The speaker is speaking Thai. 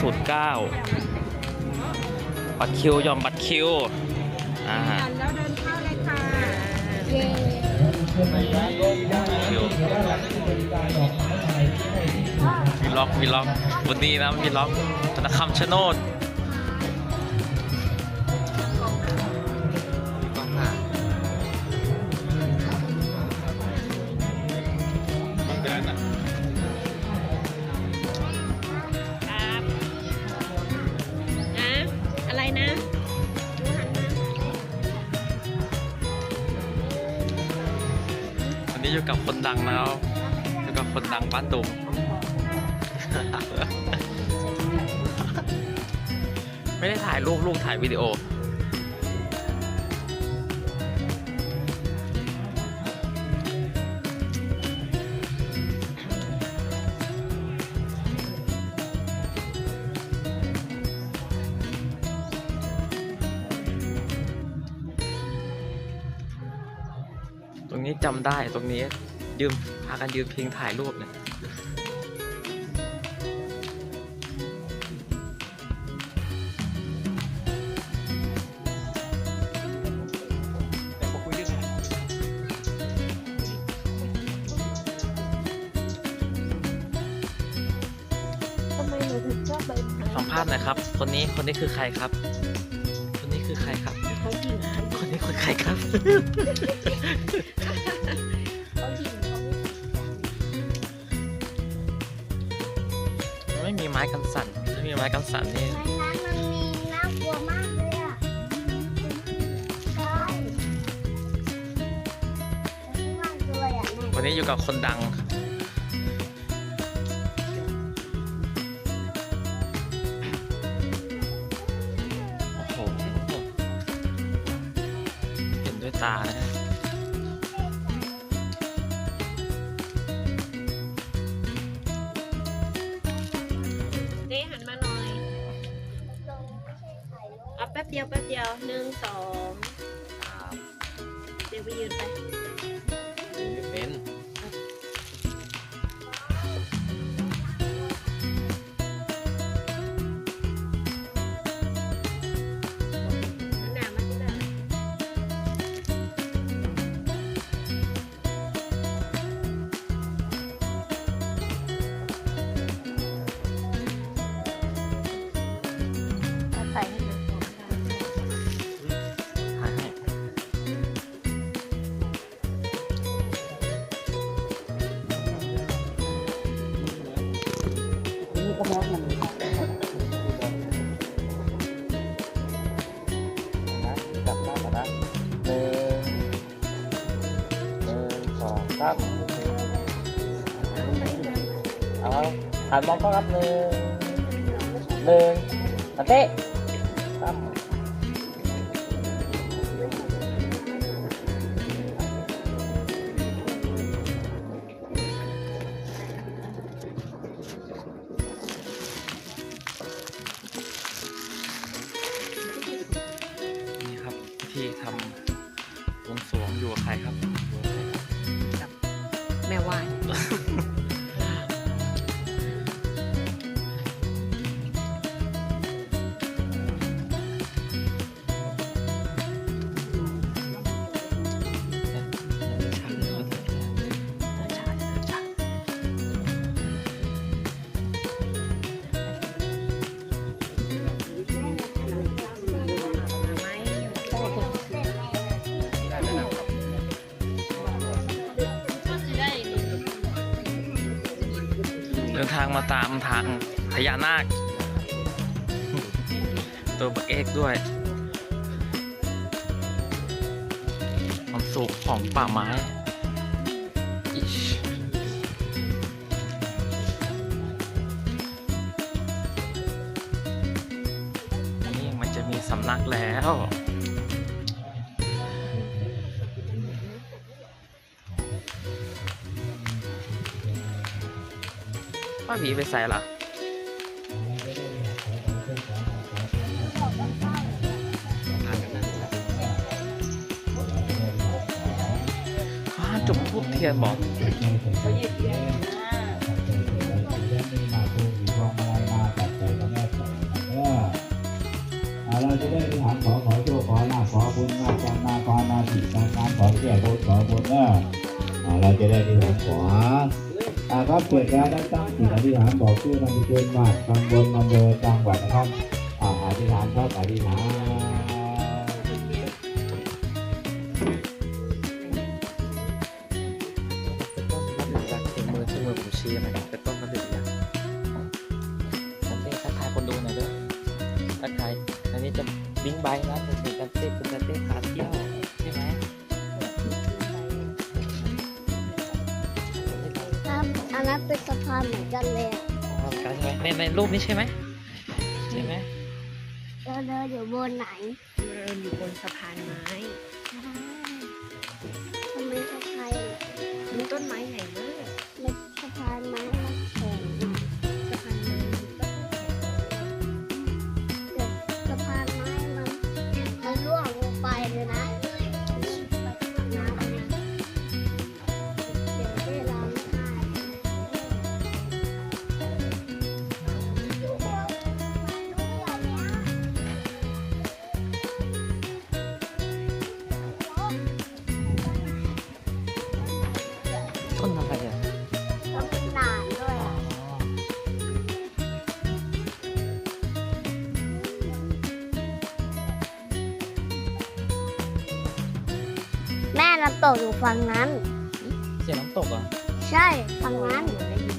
ศูนย์เก้าบัตรคิวยอมบัตรคิวอ่าแล้วเดินเข้าเลยค่ะเย้คิววีล็อกวีล็อกวันนี้นะวีล็อกธนาคารชะโนด นี้อยู่กับคนดังนะครับอยู่กับคนดังบ้านดุมไม่ได้ถ่ายรูปลูกถ่ายวิดีโอ ตรงนี้จำได้ตรงนี้ยืมพากันยืมพิงถ่ายรูปเนี่ยทำไมหนูถึงชอบใบไม้สัมภาษณ์หน่อยครับ คนนี้คนนี้คือใครครับ คนนี้คือใครครับ เขาหญิงเขาคนนี้คือใครครับเขาหญิงเขาไม่มีไม้กันสั่นถ้ามีไม้กันสั่นนี่ไม้นั้นมันมีน่ากลัวมากเลยอะใช่มากเลยอะแม่วันนี้อยู่กับคนดัง ตานะเจ๊หันมาหน่อยเอาแป๊บเดียวแป๊บเดียวหนึ่งสองสามเดี๋ยวไปยืนไป สองสามเอาหันมองกล้องครับหนึ่งหนึ่งอันเต้นี่ครับที่ทำวงสวงอยู่กับใครครับ แม่วาย ดินทางมาตามทางพญานาค ตัวบักเอกด้วย ความสุขของป่าไม้นี่มันจะมีสำนักแล้ว ป้าผีไปใส่ละฟ้าจุดทูบเทียนบอกเราจะได้ที่หานขอขอโชคขอหน้าขอบุญมาจันาคอนาสิมาการขอแก้บนขอบนี่ยเราจะได้ที่หานขอ ครับเปิดแล้วได้ตั้งจิตอธิษฐานบอกชื่อนามสกุลมาตำบลอำเภอจังหวัดนะครับอ่าอธิษฐานครับอธิษฐานเป็นต้นมะเดื่อยักษ์ถึงมือที่มือผมชี้นะครับเป็นต้นมะดื่อยักษ์กันเต้ทักทายคนดูหน่อยด้วยทักทายอันนี้จะบิงไบค์นะเป็นกันเต้เป็นกันเต้พาเที่ยว อันนั้นเป็นสะพานเหมือนกันเลยอะทำกันใช่ไหมในในรูปนี้ใช่ไหมใช่ไหมเราเดินอยู่บนไหนเดินอยู่บนสะพานไม้ ทำไมสะพาน มีต้นไม้ใหญ่มาก ต้นอะไรอะต้องเป็นหนานด้วยอะแม่น้ำตกอยู่ฝั่งนั้น เสียงน้ำตกเหรอะ ใช่ฝั่งนั้น ได้ยิน